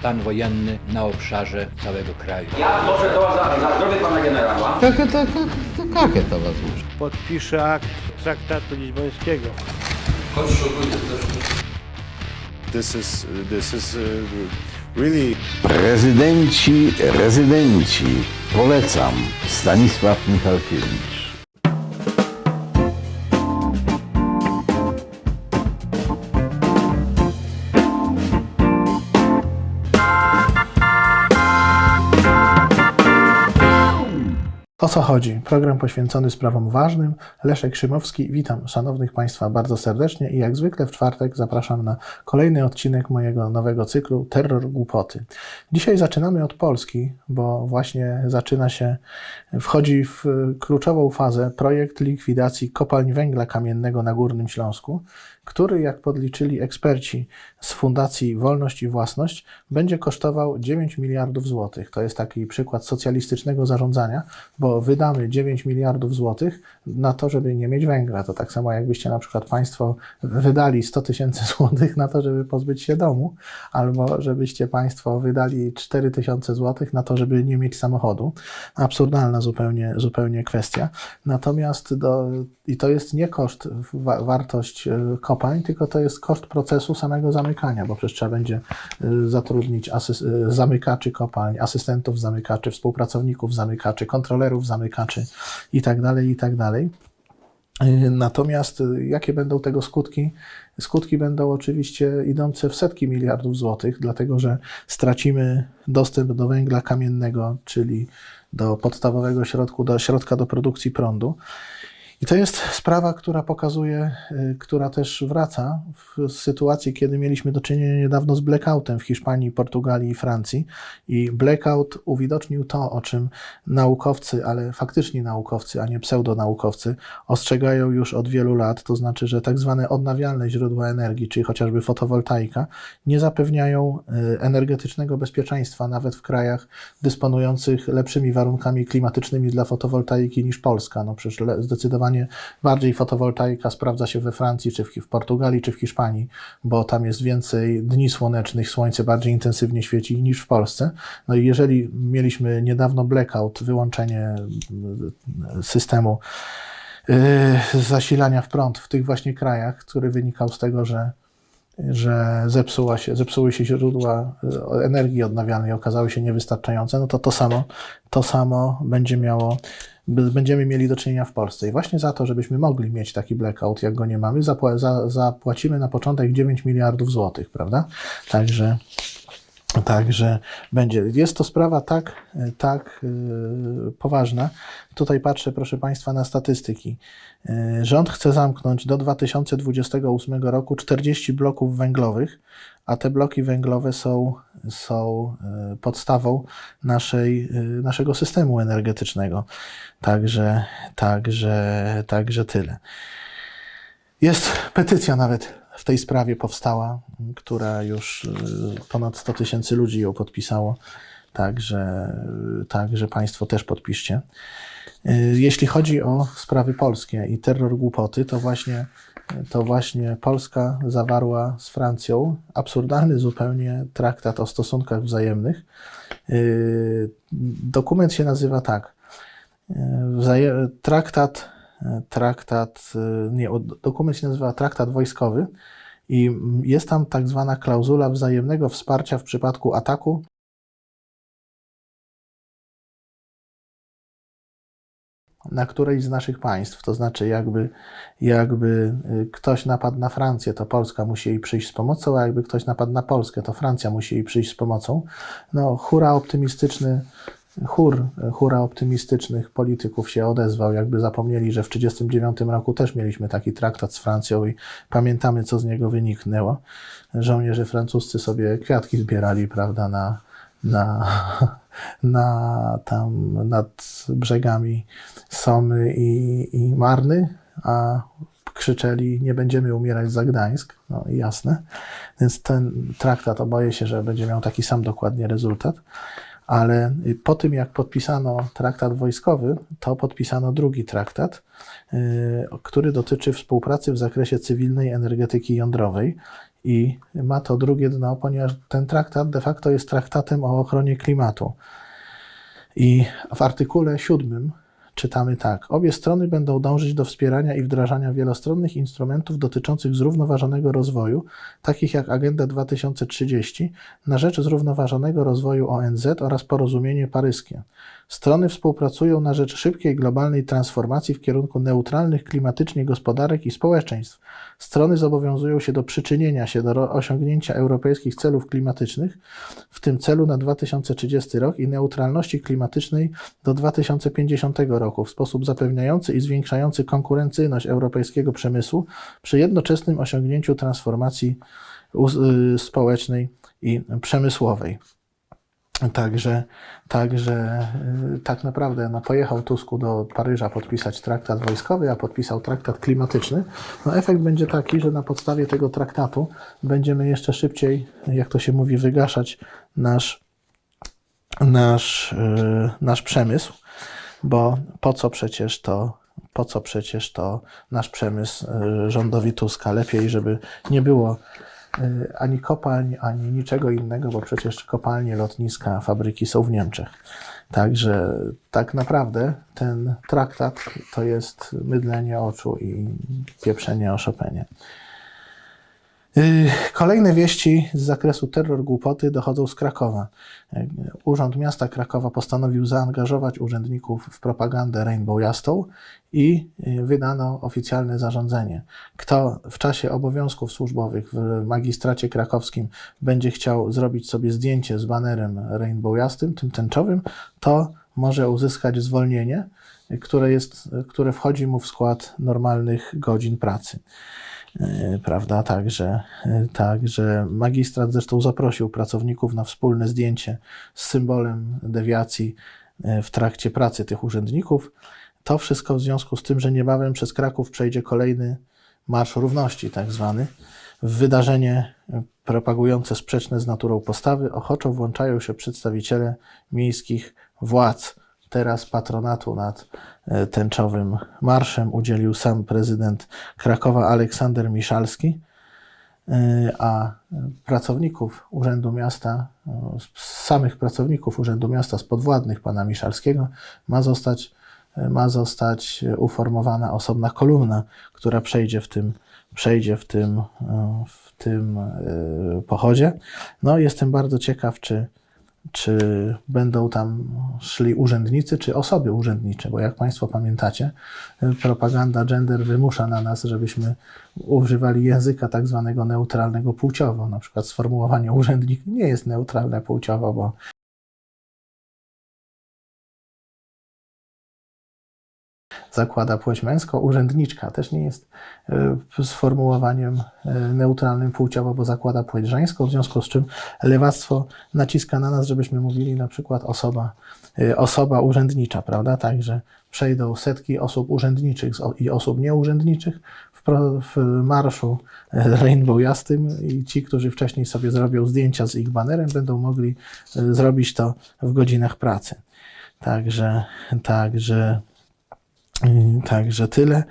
stan wojenny na obszarze całego kraju. Ja może to za, za zdrowie pana generała. Tak, tak, tak, tak, to was muszę. Podpiszę akt traktatu lizbońskiego. Chodź, szukujcie This is, this is really... Prezydenci, rezydenci, polecam Stanisław Michalkiewicz. O co chodzi? Program poświęcony sprawom ważnym. Leszek Szymowski. Witam szanownych Państwa bardzo serdecznie i jak zwykle w czwartek zapraszam na kolejny odcinek mojego nowego cyklu Terror Głupoty. Dzisiaj zaczynamy od Polski, bo właśnie zaczyna się, wchodzi w kluczową fazę projekt likwidacji kopalń węgla kamiennego na Górnym Śląsku, który, jak podliczyli eksperci z Fundacji Wolność i Własność, będzie kosztował 9 miliardów złotych. To jest taki przykład socjalistycznego zarządzania, bo wydamy 9 miliardów złotych na to, żeby nie mieć węgla. To tak samo jakbyście na przykład Państwo wydali 100 tysięcy złotych na to, żeby pozbyć się domu, albo żebyście Państwo wydali 4 tysiące złotych na to, żeby nie mieć samochodu. Absurdalna zupełnie, zupełnie kwestia. Natomiast do, i to jest nie koszt, wa, wartość e, kopalń, tylko to jest koszt procesu samego zamykania, bo przecież trzeba będzie e, zatrudnić e, zamykaczy kopalń, asystentów zamykaczy, współpracowników zamykaczy, kontrolerów zamykaczy i tak dalej, i tak. E, Natomiast jakie będą tego skutki? Skutki będą oczywiście idące w setki miliardów złotych, dlatego że stracimy dostęp do węgla kamiennego, czyli do podstawowego środku, do środka do produkcji prądu. I to jest sprawa, która pokazuje, y, która też wraca w sytuacji, kiedy mieliśmy do czynienia niedawno z blackoutem w Hiszpanii, Portugalii i Francji. I blackout uwidocznił to, o czym naukowcy, ale faktyczni naukowcy, a nie pseudonaukowcy, ostrzegają już od wielu lat. To znaczy, że tak zwane odnawialne źródła energii, czyli chociażby fotowoltaika, nie zapewniają y, energetycznego bezpieczeństwa nawet w krajach dysponujących lepszymi warunkami klimatycznymi dla fotowoltaiki niż Polska. No przecież le- zdecydowanie bardziej fotowoltaika sprawdza się we Francji, czy w, w Portugalii, czy w Hiszpanii, bo tam jest więcej dni słonecznych, słońce bardziej intensywnie świeci niż w Polsce. No i jeżeli mieliśmy niedawno blackout, wyłączenie mm, systemu yy, zasilania w prąd w tych właśnie krajach, który wynikał z tego, że że zepsuła się, zepsuły się źródła e, energii odnawialnej, okazały się niewystarczające, no to to samo, to samo będzie miało, będziemy mieli do czynienia w Polsce. I właśnie za to, żebyśmy mogli mieć taki blackout, jak go nie mamy, zapła- za, zapłacimy na początek 9 miliardów złotych, prawda? Także Także będzie. Jest to sprawa tak, tak yy, poważna. Tutaj patrzę, proszę Państwa, na statystyki. Yy, Rząd chce zamknąć do 2028 roku 40 bloków węglowych, a te bloki węglowe są, są yy, podstawą naszej, naszego systemu energetycznego. Także, także, także tyle. Jest petycja nawet w tej sprawie powstała, która już y, ponad 100 tysięcy ludzi ją podpisało. Także, także Państwo też podpiszcie. Y, Jeśli chodzi o sprawy polskie i terror głupoty, to właśnie, to właśnie Polska zawarła z Francją absurdalny zupełnie traktat o stosunkach wzajemnych. Y, Dokument się nazywa tak. Traktat, traktat, y, nie, dokument się nazywa Traktat Wojskowy i jest tam tak zwana klauzula wzajemnego wsparcia w przypadku ataku na któreś z naszych państw. To znaczy, jakby, jakby y, ktoś napadł na Francję, to Polska musi jej przyjść z pomocą, a jakby ktoś napadł na Polskę, to Francja musi jej przyjść z pomocą. No, hura optymistyczny, chór, hura optymistycznych polityków się odezwał, jakby zapomnieli, że w 1939 roku też mieliśmy taki traktat z Francją i pamiętamy, co z niego wyniknęło. Żołnierze francuscy sobie kwiatki zbierali, prawda, na, na, na tam nad brzegami Somy i, i Marny, a krzyczeli, nie będziemy umierać za Gdańsk, no jasne. Więc ten traktat oboje się, że będzie miał taki sam dokładnie rezultat. Ale po tym, jak podpisano traktat wojskowy, to podpisano drugi traktat, yy, który dotyczy współpracy w zakresie cywilnej energetyki jądrowej. i ma to drugie dno, ponieważ ten traktat de facto jest traktatem o ochronie klimatu. I w artykule siódmym czytamy tak. Obie strony będą dążyć do wspierania i wdrażania wielostronnych instrumentów dotyczących zrównoważonego rozwoju, takich jak Agenda 2030, na rzecz zrównoważonego rozwoju ONZ oraz porozumienie paryskie. Strony współpracują na rzecz szybkiej globalnej transformacji w kierunku neutralnych klimatycznie gospodarek i społeczeństw. Strony zobowiązują się do przyczynienia się do osiągnięcia europejskich celów klimatycznych, w tym celu na 2030 rok i neutralności klimatycznej do 2050 roku w sposób zapewniający i zwiększający konkurencyjność europejskiego przemysłu przy jednoczesnym osiągnięciu transformacji y, społecznej i przemysłowej. Także, także y, tak naprawdę no, pojechał Tusku do Paryża podpisać traktat wojskowy, a podpisał traktat klimatyczny. No, efekt będzie taki, że na podstawie tego traktatu będziemy jeszcze szybciej, jak to się mówi, wygaszać nasz, nasz, y, nasz przemysł, bo po co przecież to, po co przecież to nasz przemysł y, rządowi Tuska? Lepiej, żeby nie było y, ani kopalń, ani niczego innego, bo przecież kopalnie, lotniska, fabryki są w Niemczech. Także tak naprawdę ten traktat to jest mydlenie oczu i pieprzenie o Chopinie. Yy, Kolejne wieści z zakresu terror głupoty dochodzą z Krakowa. Yy, Urząd Miasta Krakowa postanowił zaangażować urzędników w propagandę Rainbow Jastą i yy, wydano oficjalne zarządzenie. Kto w czasie obowiązków służbowych w magistracie krakowskim będzie chciał zrobić sobie zdjęcie z banerem Rainbow Jastym, tym tęczowym, to może uzyskać zwolnienie, które, jest, które wchodzi mu w skład normalnych godzin pracy. E, prawda? Także, e, także magistrat zresztą zaprosił pracowników na wspólne zdjęcie z symbolem dewiacji e, w trakcie pracy tych urzędników. To wszystko w związku z tym, że niebawem przez Kraków przejdzie kolejny Marsz Równości, tak zwany. W wydarzenie propagujące sprzeczne z naturą postawy ochoczo włączają się przedstawiciele miejskich władz. Teraz patronatu nad e, tęczowym marszem udzielił sam prezydent Krakowa Aleksander Miszalski, e, a pracowników Urzędu Miasta, e, samych pracowników Urzędu Miasta z podwładnych pana Miszalskiego ma zostać, ma zostać uformowana osobna kolumna, która przejdzie w tym, przejdzie w tym, w tym pochodzie. No, jestem bardzo ciekaw, czy, czy będą tam szli urzędnicy, czy osoby urzędnicze, bo jak Państwo pamiętacie, propaganda gender wymusza na nas, żebyśmy używali języka tak zwanego neutralnego płciowo. Na przykład sformułowanie urzędnik nie jest neutralne płciowo, bo zakłada płeć męską. Urzędniczka też nie jest e, sformułowaniem e, neutralnym płciowo, bo zakłada płeć żeńską, w związku z czym lewactwo naciska na nas, żebyśmy mówili na przykład osoba, e, osoba urzędnicza, prawda? Także przejdą setki osób urzędniczych i osób nieurzędniczych w, w marszu e, Rainbow Jastym i ci, którzy wcześniej sobie zrobią zdjęcia z ich banerem, będą mogli e, zrobić to w godzinach pracy. Także, także Także tyle.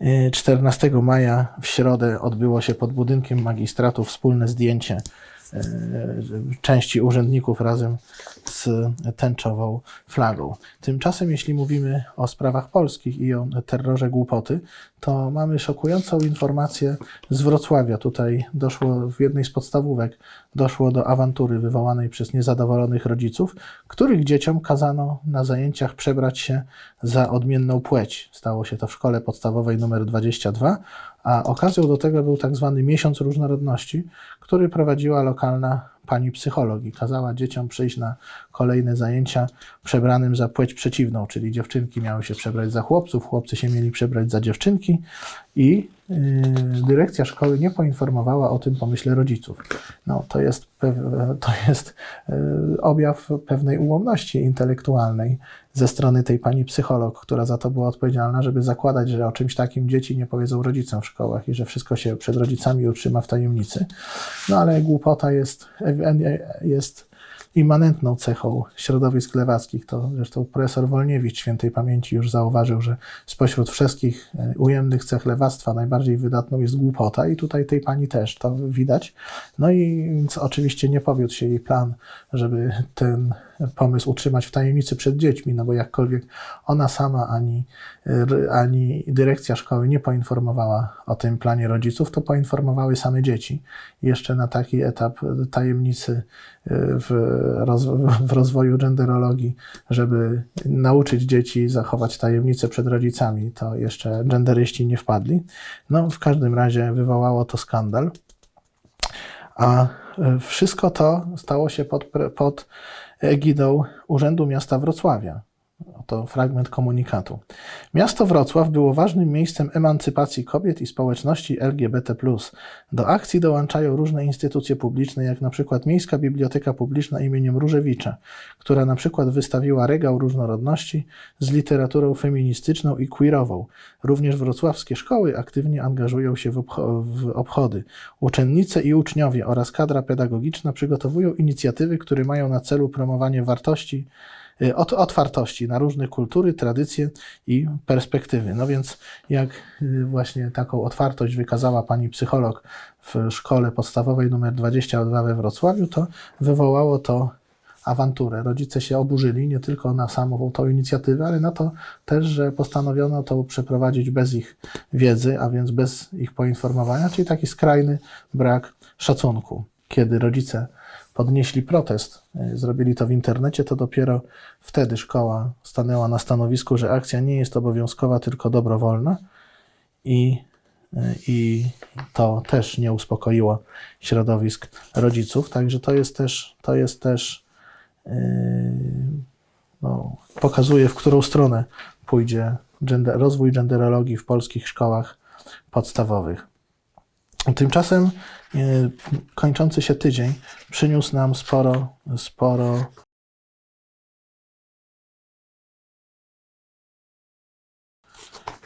Yy, 14 maja w środę odbyło się pod budynkiem magistratu wspólne zdjęcie yy, części urzędników razem z tęczową flagą. Tymczasem, jeśli mówimy o sprawach polskich i o terrorze głupoty, to mamy szokującą informację z Wrocławia. Tutaj doszło w jednej z podstawówek doszło do awantury wywołanej przez niezadowolonych rodziców, których dzieciom kazano na zajęciach przebrać się za odmienną płeć. Stało się to w szkole podstawowej numer 22, a okazją do tego był tak zwany Miesiąc Różnorodności, który prowadziła lokalna pani psycholog i kazała dzieciom przyjść na kolejne zajęcia przebranym za płeć przeciwną, czyli dziewczynki miały się przebrać za chłopców, chłopcy się mieli przebrać za dziewczynki i dyrekcja szkoły nie poinformowała o tym pomyśle rodziców. No, to jest, to jest yy, objaw pewnej ułomności intelektualnej ze strony tej pani psycholog, która za to była odpowiedzialna, żeby zakładać, że o czymś takim dzieci nie powiedzą rodzicom w szkołach i że wszystko się przed rodzicami utrzyma w tajemnicy. No ale głupota jest, jest, immanentną cechą środowisk lewackich. To zresztą profesor Wolniewicz świętej pamięci już zauważył, że spośród wszystkich e, ujemnych cech lewactwa najbardziej wydatną jest głupota i tutaj tej pani też to widać. No i oczywiście nie powiódł się jej plan, żeby ten pomysł utrzymać w tajemnicy przed dziećmi, no bo jakkolwiek ona sama ani, ani dyrekcja szkoły nie poinformowała o tym planie rodziców, to poinformowały same dzieci. Jeszcze na taki etap tajemnicy y, w, roz, w rozwoju genderologii, żeby nauczyć dzieci zachować tajemnicę przed rodzicami, to jeszcze genderyści nie wpadli. No, w każdym razie wywołało to skandal. A y, wszystko to stało się pod, pod egidą Urzędu Miasta Wrocławia. To fragment komunikatu. Miasto Wrocław było ważnym miejscem emancypacji kobiet i społeczności LGBT. Do akcji dołączają różne instytucje publiczne, jak na przykład Miejska Biblioteka Publiczna imieniem Różewicza, która na przykład wystawiła regał różnorodności z literaturą feministyczną i queerową. Również wrocławskie szkoły aktywnie angażują się w, obcho- w obchody. Uczennice i uczniowie oraz kadra pedagogiczna przygotowują inicjatywy, które mają na celu promowanie wartości y, ot- otwartości na różne kultury, tradycje i perspektywy. No więc jak y, właśnie taką otwartość wykazała pani psycholog w szkole podstawowej numer 22 we Wrocławiu, to wywołało to awanturę. Rodzice się oburzyli nie tylko na samą tą inicjatywę, ale na to też, że postanowiono to przeprowadzić bez ich wiedzy, a więc bez ich poinformowania, czyli taki skrajny brak szacunku. Kiedy rodzice podnieśli protest, y, zrobili to w internecie, to dopiero wtedy szkoła stanęła na stanowisku, że akcja nie jest obowiązkowa, tylko dobrowolna i, y, i to też nie uspokoiło środowisk rodziców, także to jest też, to jest też yy, no, pokazuje, w którą stronę pójdzie gender, rozwój genderologii w polskich szkołach podstawowych. Tymczasem yy, kończący się tydzień przyniósł nam sporo, sporo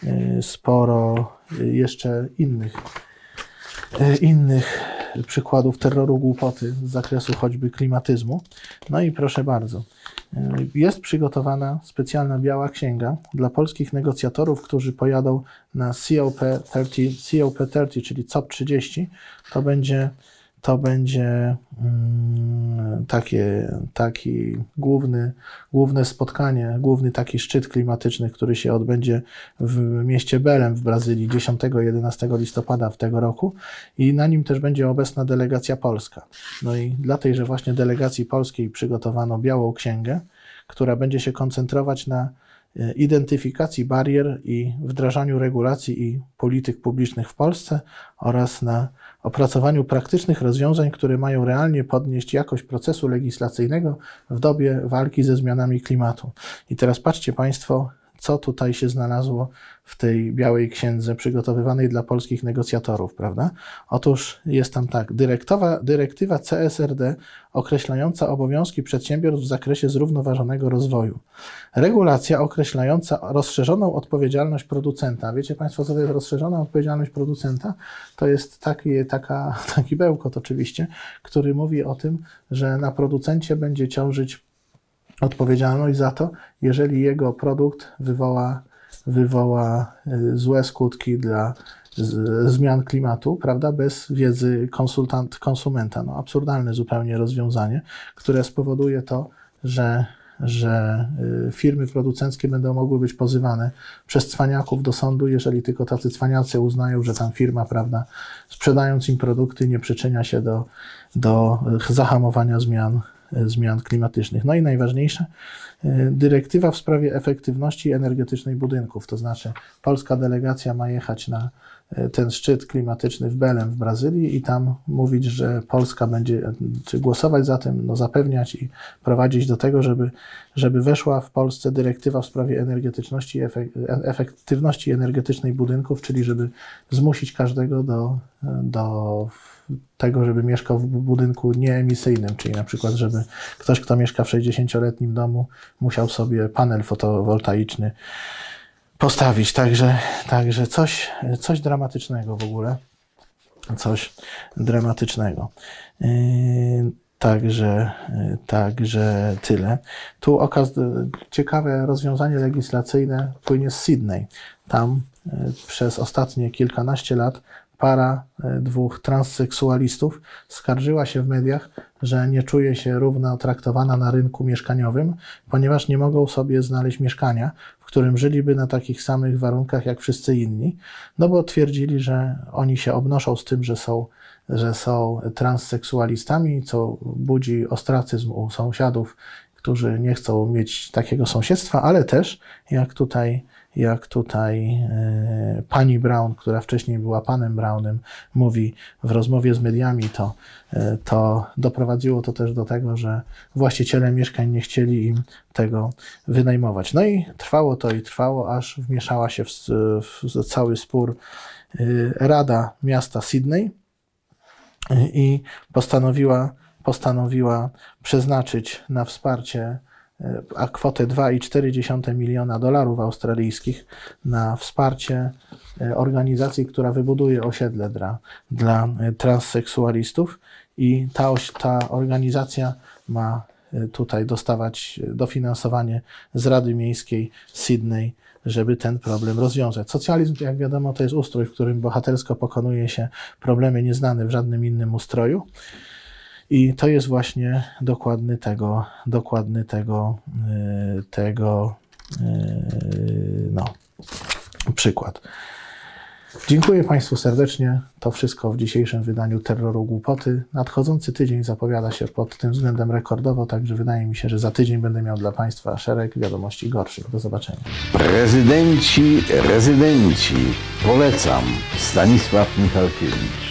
yy, sporo jeszcze innych, yy, innych przykładów terroru głupoty z zakresu choćby klimatyzmu. No i proszę bardzo, yy, jest przygotowana specjalna biała księga dla polskich negocjatorów, którzy pojadą na COP30, COP30 czyli COP30. To będzie, to będzie mm, takie, taki główny, główne spotkanie, główny taki szczyt klimatyczny, który się odbędzie w mieście Belem w Brazylii 10-11 listopada w tego roku i na nim też będzie obecna delegacja polska. No i dla tejże właśnie delegacji polskiej przygotowano białą księgę, która będzie się koncentrować na identyfikacji barier i wdrażaniu regulacji i polityk publicznych w Polsce oraz na opracowaniu praktycznych rozwiązań, które mają realnie podnieść jakość procesu legislacyjnego w dobie walki ze zmianami klimatu. I teraz patrzcie Państwo, co tutaj się znalazło w tej białej księdze przygotowywanej dla polskich negocjatorów, prawda? Otóż jest tam tak, dyrektowa, dyrektywa CSRD określająca obowiązki przedsiębiorstw w zakresie zrównoważonego rozwoju. Regulacja określająca rozszerzoną odpowiedzialność producenta. Wiecie Państwo, co to jest rozszerzona odpowiedzialność producenta? To jest taki, taka, taki bełkot oczywiście, który mówi o tym, że na producencie będzie ciążyć odpowiedzialność za to, jeżeli jego produkt wywoła, wywoła y, złe skutki dla zmian klimatu, prawda, bez wiedzy konsultant, konsumenta. No, absurdalne zupełnie rozwiązanie, które spowoduje to, że, że y, firmy producenckie będą mogły być pozywane przez cwaniaków do sądu, jeżeli tylko tacy cwaniacy uznają, że tam firma, prawda, sprzedając im produkty, nie przyczynia się do, do zahamowania zmian zmian klimatycznych. No i najważniejsze, y, dyrektywa w sprawie efektywności energetycznej budynków, to znaczy polska delegacja ma jechać na y, ten szczyt klimatyczny w Belem w Brazylii i tam mówić, że Polska będzie, czy głosować za tym, no zapewniać i prowadzić do tego, żeby, żeby weszła w Polsce dyrektywa w sprawie energetyczności, efektywności energetycznej budynków, czyli żeby zmusić każdego do, do tego, żeby mieszkał w budynku nieemisyjnym, czyli na przykład, żeby ktoś, kto mieszka w 60-letnim domu, musiał sobie panel fotowoltaiczny postawić. Także, także coś, coś dramatycznego w ogóle. Coś dramatycznego. Yy, Także, y, także tyle. Tu okaz, ciekawe rozwiązanie legislacyjne płynie z Sydney. Tam y, przez ostatnie kilkanaście lat para y, dwóch transseksualistów skarżyła się w mediach, że nie czuje się równo traktowana na rynku mieszkaniowym, ponieważ nie mogą sobie znaleźć mieszkania, w którym żyliby na takich samych warunkach jak wszyscy inni, no bo twierdzili, że oni się obnoszą z tym, że są, że są transseksualistami, co budzi ostracyzm u sąsiadów, którzy nie chcą mieć takiego sąsiedztwa, ale też, jak tutaj, jak tutaj e, pani Brown, która wcześniej była panem Brownem, mówi w rozmowie z mediami, to, e, to doprowadziło to też do tego, że właściciele mieszkań nie chcieli im tego wynajmować. No i trwało to i trwało, aż wmieszała się w, w cały spór e, Rada Miasta Sydney i postanowiła, postanowiła przeznaczyć na wsparcie a kwotę 2,4 miliona dolarów australijskich na wsparcie e, organizacji, która wybuduje osiedle dla, dla e, transseksualistów i ta, ta organizacja ma e, tutaj dostawać dofinansowanie z Rady Miejskiej Sydney, żeby ten problem rozwiązać. Socjalizm, jak wiadomo, to jest ustrój, w którym bohatersko pokonuje się problemy nieznane w żadnym innym ustroju. I to jest właśnie dokładny tego, dokładny tego, yy, tego yy, no, przykład. Dziękuję Państwu serdecznie. To wszystko w dzisiejszym wydaniu Terroru Głupoty. Nadchodzący tydzień zapowiada się pod tym względem rekordowo, także wydaje mi się, że za tydzień będę miał dla Państwa szereg wiadomości gorszych. Do zobaczenia. Prezydenci, rezydenci. Polecam. Stanisław Michalkiewicz.